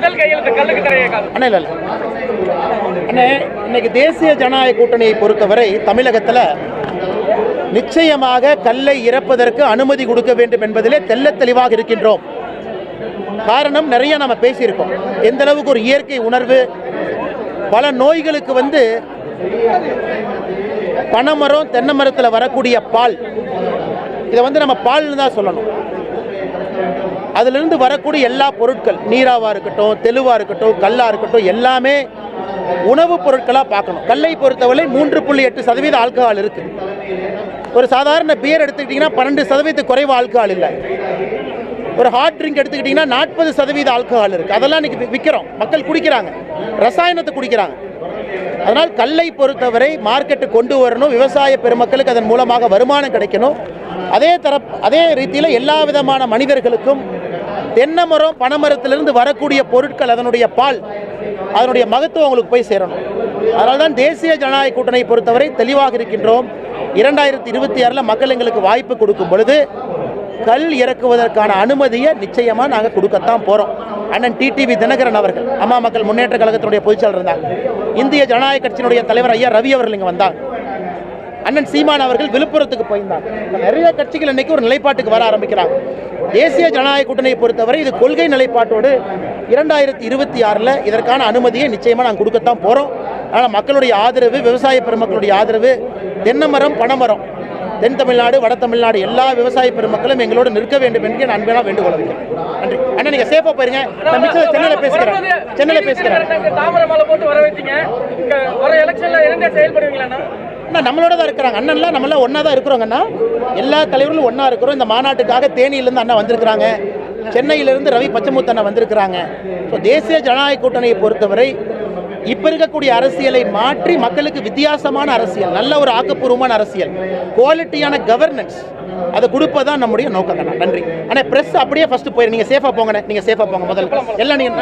முதல் கையெழுத்து கல்லுக்கு அண்ணா இல்லை. அண்ணே இன்னைக்கு தேசிய ஜனநாயக கூட்டணியை பொறுத்தவரை தமிழகத்தில் நிச்சயமாக கல்லை இறப்பதற்கு அனுமதி கொடுக்க வேண்டும் என்பதிலே தெல்ல தெளிவாக இருக்கின்றோம். காரணம் நிறைய நம்ம பேசியிருக்கோம். எந்த அளவுக்கு ஒரு இயற்கை உணர்வு பல நோய்களுக்கு வந்து பனைமரம் தென்னை மரத்தில் வரக்கூடிய பால் இதை வந்து நம்ம பால்னு தான் சொல்லணும். அதிலிருந்து வரக்கூடிய எல்லா பொருட்கள் நீராவாக இருக்கட்டும் தெளிவாக இருக்கட்டும் கல்லாக இருக்கட்டும் எல்லாமே உணவுப் பொருட்களாக பார்க்கணும். கல்லை பொறுத்தவரை மூன்று புள்ளி எட்டு சதவீத ஆல்கஹால் இருக்கு. ஒரு சாதாரண பியர் எடுத்துக்கிட்டிங்கன்னா பன்னெண்டு சதவீத குறைவு ஆல்கஹால் இல்லை. ஒரு ஹாட் ட்ரிங்க் எடுத்துக்கிட்டிங்கன்னா நாற்பது சதவீத ஆல்கஹால் இருக்குது அதெல்லாம் இன்னைக்கு விற்கிறோம் மக்கள் குடிக்கிறாங்க. ரசாயனத்தை குடிக்கிறாங்க. அதனால் கல்லை பொறுத்தவரை மார்க்கெட்டு கொண்டு வரணும். விவசாய பெருமக்களுக்கு அதன் மூலமாக வருமானம் கிடைக்கணும். அதே தர அதே ரீதியில் எல்லா விதமான மனிதர்களுக்கும் தென்னை மரம் பனைமரத்திலிருந்து வரக்கூடிய பொருட்கள் அதனுடைய பால் அதனுடைய மகத்துவம் உங்களுக்கு போய் சேரணும். அதனால தான் தேசிய ஜனநாயக கூட்டணியை பொறுத்தவரை தெளிவாக இருக்கின்றோம். இரண்டாயிரத்தி இருபத்தி ஆறில் மக்கள் எங்களுக்கு வாய்ப்பு கொடுக்கும் பொழுது கல் இறக்குவதற்கான அனுமதியை நிச்சயமாக நாங்கள் கொடுக்கத்தான் போகிறோம் அண்ணன் டிடிவி தினகரன் அவர்கள் அம்மா மக்கள் முன்னேற்ற கழகத்தினுடைய பொதுச்செயலர் இருந்தாங்க இந்திய ஜனநாயக கட்சியினுடைய தலைவர் ஐயா ரவி அவர்கள் இங்கே வந்தாங்க அண்ணன் சீமான் அவர்கள் விழுப்புரத்துக்கு போயிருந்தாங்க இப்ப நிறைய கட்சிகள் இன்னைக்கு ஒரு நிலைப்பாட்டுக்கு வர ஆரம்பிக்கிறாங்க. தேசிய ஜனநாயக கூட்டணியை பொறுத்தவரை இது கொள்கை நிலைப்பாட்டோடு இரண்டாயிரத்தி இருபத்தி ஆறில் இதற்கான அனுமதியை நிச்சயமாக நாங்கள் கொடுக்கத்தான் போகிறோம் ஆனால் மக்களுடைய ஆதரவு விவசாய பெருமக்களுடைய ஆதரவு தென்னமரம் பனைமரம் தென் தமிழ்நாடு வட தமிழ்நாடு எல்லா விவசாய பெருமக்களும் எங்களோட நிற்க வேண்டும் என்று நான் அன்பான வேண்டுகோள் வைக்கிறேன் நன்றி. அண்ணா நீங்கள் சேஃபாக போயிருங்க. நான் மிச்சம் சென்னையில் பேசுகிறேன் சென்னையில் பேசுகிறேன் தாமரை மாலை போட்டு வர வைத்தீங்க. வர எலெக்ஷன்ல இணைந்தே செயல்படுவீங்களா அண்ணா நம்மளோட தான் இருக்கிறாங்க. அண்ணன்லாம் நம்மளாம் ஒன்றா தான் இருக்கிறோங்கண்ணா. எல்லா தலைவர்களும் ஒன்றா இருக்கிறோம். இந்த மாநாட்டுக்காக தேனியிலேருந்து அண்ணா வந்திருக்கிறாங்க. சென்னையிலிருந்து ரவி பச்சமுத்து அண்ணா வந்திருக்கிறாங்க. ஸோ தேசிய ஜனநாயக கூட்டணியை பொறுத்தவரை இப்போ இருக்கக்கூடிய அரசியலை மாற்றி மக்களுக்கு வித்தியாசமான அரசியல் நல்ல ஒரு ஆக்கப்பூர்வமான அரசியல் குவாலிட்டியான கவர்னன்ஸ் அதை கொடுப்பதான் நம்முடைய நோக்கம் நன்றி. ஆனால் ப்ரெஸ் அப்படியே ஃபர்ஸ்ட் போயிரு. நீங்கள் சேஃபாக போங்கண்ணே. நீங்கள் சேஃபாக போங்க முதல்ல. எல்லாம் நீங்கள்